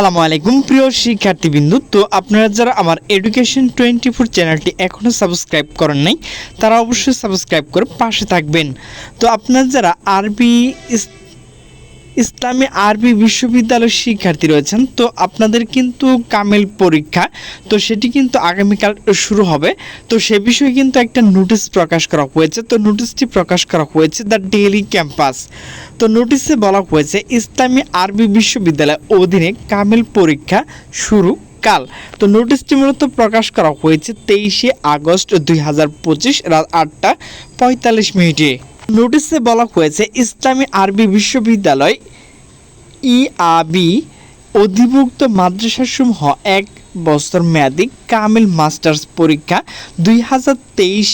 আসসালামু আলাইকুম, প্রিয় শিক্ষার্থীবৃন্দু। তো আপনারা যারা আমার এডুকেশন টোয়েন্টি ফোর চ্যানেলটি এখনও সাবস্ক্রাইব করেন নাই, তারা অবশ্যই সাবস্ক্রাইব করে পাশে থাকবেন। তো আপনারা যারা আরবি ইসলামী আরবি বিশ্ববিদ্যালয়ের শিক্ষার্থী রয়েছেন। তো আপনাদের কিন্তু কামেল পরীক্ষা। তো সেটি কিন্তু আগামীকাল শুরু হবে। তো সে বিষয়ে কিন্তু একটা নোটিশ প্রকাশ করা হয়েছে। তো নোটিশটি প্রকাশ করা হয়েছে দ্য ডেইলি ক্যাম্পাস। তো নোটিশে বলা হয়েছে, ইসলামী আরবি বিশ্ববিদ্যালয় অধীনে কামেল পরীক্ষা শুরু কাল। তো নোটিশটি মূলত প্রকাশ করা হয়েছে তেইশে আগস্ট দুই হাজার পঁচিশ রাত আটটা পঁয়তাল্লিশ মিনিটে। নোটিশে বলা হয়েছে, ইসলামী আরবি বিশ্ববিদ্যালয় ইআবি অধিভুক্ত মাদ্রাসাসমূহ এক বছর মেয়াদী কামিল মাস্টার্স পরীক্ষা দুই হাজার তেইশ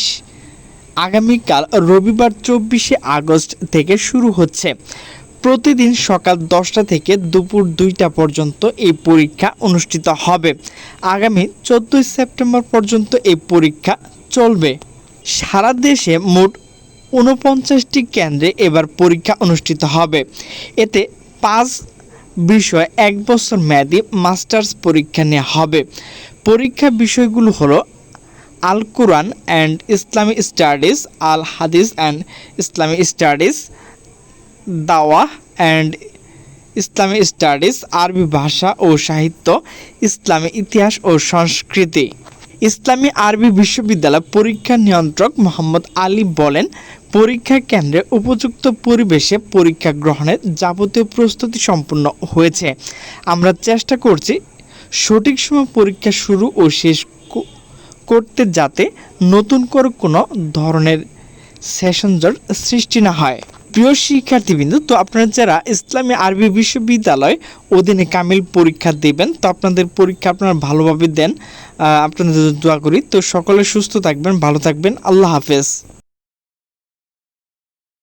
আগামীকাল রবিবার চব্বিশে আগস্ট থেকে শুরু হচ্ছে। প্রতিদিন সকাল দশটা থেকে দুপুর দুইটা পর্যন্ত এই পরীক্ষা অনুষ্ঠিত হবে। আগামী চোদ্দোই সেপ্টেম্বর পর্যন্ত এই পরীক্ষা চলবে। সারা দেশে মোট ঊনপঞ্চাশটি কেন্দ্রে এবার পরীক্ষা অনুষ্ঠিত হবে। এতে পাঁচ বিষয় এক বছর মেয়াদী মাস্টার্স পরীক্ষা নেওয়া হবে। পরীক্ষা বিষয়গুলো হলো আল কোরআন অ্যান্ড ইসলামী স্টাডিজ আল হাদিস অ্যান্ড ইসলামী স্টাডিজ দাওয়া অ্যান্ড ইসলামী স্টাডিজ, আরবি ভাষা ও সাহিত্য, ইসলামী ইতিহাস ও সংস্কৃতি। ইসলামী আরবি বিশ্ববিদ্যালয় পরীক্ষা নিয়ন্ত্রক মোহাম্মদ আলী বলেন, পরীক্ষা কেন্দ্রে উপযুক্ত পরিবেশে পরীক্ষা গ্রহণের যাবতীয় প্রস্তুতি সম্পূর্ণ হয়েছে। আমরা চেষ্টা করছি সঠিক সময় পরীক্ষা শুরু ও শেষ করতে যাতে নতুন করে কোনো ধরনের সেশন জট সৃষ্টি না হয়। প্রিয় শিক্ষার্থীবৃন্দু, তো আপনারা যারা ইসলামী আরবি বিশ্ববিদ্যালয় অধীনে কামিল পরীক্ষা দেবেন, তো আপনাদের পরীক্ষা আপনারা ভালোভাবে দেন। আপনাদের দোয়া করি। তো সকলে সুস্থ থাকবেন, ভালো থাকবেন। আল্লাহ হাফেজ।